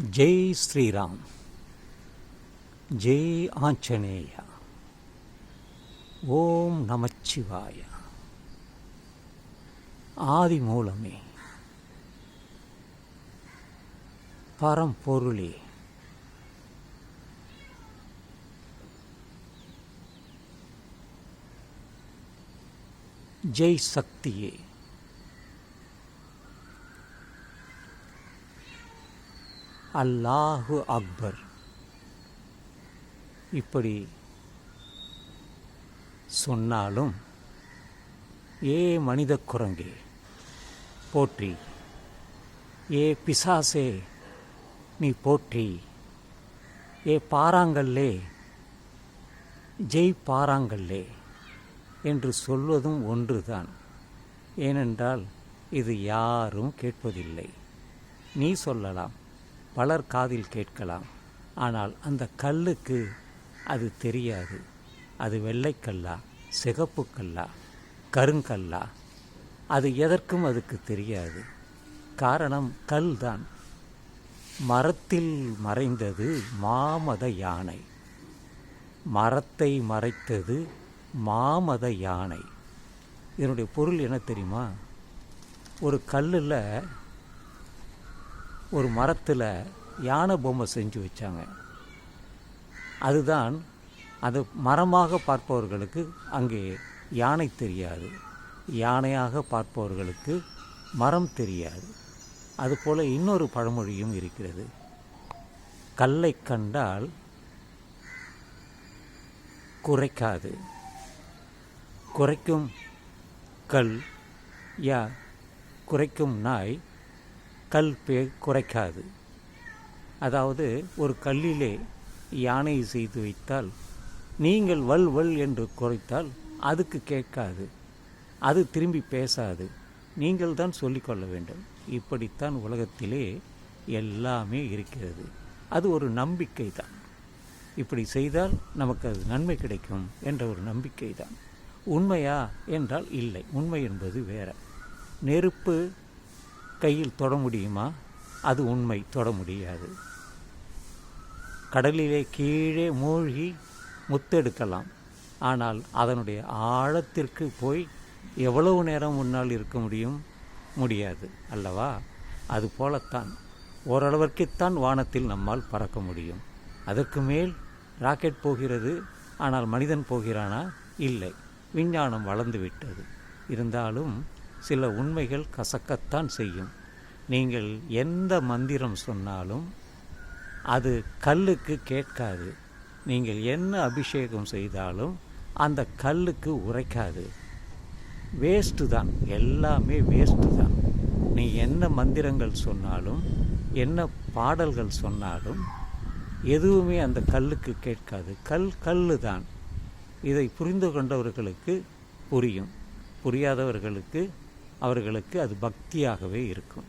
ஜெய் ஸ்ரீராம். ஜெய் ஆஞ்சநேயா. ஓம் நமச்சிவாய ஆதி மூலமே. பரம்பொருளே ஜெய் சக்தியே. அல்லாஹு அக்பர். இப்படி சொன்னாலும் ஏ மனித குரங்கே போற்றி. ஏ பிசாசே நீ போற்றி. ஏ பாறாங்கல்லே ஜெய் பாறாங்கல்லே என்று சொல்வதும் ஒன்றுதான். ஏனென்றால் இது யாரும் கேட்பதில்லை. நீ சொல்லலாம். பலர் காதில் கேட்கலாம். ஆனால் அந்த கல்லுக்கு அது தெரியாது. அது வெள்ளைக்கல்லா சிகப்பு கல்லா கருங்கல்லா. அது எதற்கும் அதுக்கு தெரியாது. காரணம் கல் தான் மரத்தில் மறைந்தது மாமத யானை. மரத்தை மறைத்தது மாமத யானை. இதனுடைய பொருள் என்ன தெரியுமா? ஒரு கல்லில் ஒரு மரத்தில் யானை பொம்மை செஞ்சு வச்சாங்க. அதுதான் அது மரமாக பார்ப்பவர்களுக்கு அங்கே யானை தெரியாது. யானையாக பார்ப்பவர்களுக்கு மரம் தெரியாது. அதுபோல் இன்னொரு பழமொழியும் இருக்கிறது. கல்லை கண்டால் குறைக்காது. குறைக்கும் கல் யா குறைக்கும் நாய் கல் பே குறைக்காது. அதாவது ஒரு கல்லிலே யானை செய்து வைத்தால் நீங்கள் வல் வல் என்று குறைத்தால் அதுக்கு கேட்காது. அது திரும்பி பேசாது. நீங்கள் தான் சொல்லிக்கொள்ள வேண்டும். இப்படித்தான் உலகத்திலே எல்லாமே இருக்கிறது. அது ஒரு நம்பிக்கை தான். இப்படி செய்தால் நமக்கு அது நன்மை கிடைக்கும் என்ற ஒரு நம்பிக்கை தான். உண்மையா? என்றால் இல்லை. உண்மை என்பது வேற. நெருப்பு கையில் தொட முடியுமா? அது உண்மை. தொட முடியாது. கடலிலே கீழே மூழ்கி முத்தெடுக்கலாம். ஆனால் அதனுடைய ஆழத்திற்கு போய் எவ்வளவு நேரம் முன்னால் இருக்க முடியும்? முடியாது. அல்லவா? அது போலத்தான். ஓரளவிற்குத்தான் வானத்தில் நம்மால் பறக்க முடியும். அதற்கு மேல் ராக்கெட் போகிறது. ஆனால் மனிதன் போகிறானா? இல்லை. விஞ்ஞானம் வளர்ந்து விட்டது இருந்தாலும் சில உண்மைகள் கசக்கத்தான் செய்யும். நீங்கள் எந்த மந்திரம் சொன்னாலும் அது கல்லுக்கு கேட்காது. நீங்கள் என்ன அபிஷேகம் செய்தாலும் அந்த கல்லுக்கு உரைக்காது. வேஸ்ட்டு தான் எல்லாமே வேஸ்ட்டு தான். நீ என்ன மந்திரங்கள் சொன்னாலும் என்ன பாடல்கள் சொன்னாலும் எதுவுமே அந்த கல்லுக்கு கேட்காது. கல் கல்லு தான். இதை புரிந்து கொண்டவர்களுக்கு புரியும். புரியாதவர்களுக்கு அவர்களுக்கு அது பக்தியாகவே இருக்கும்.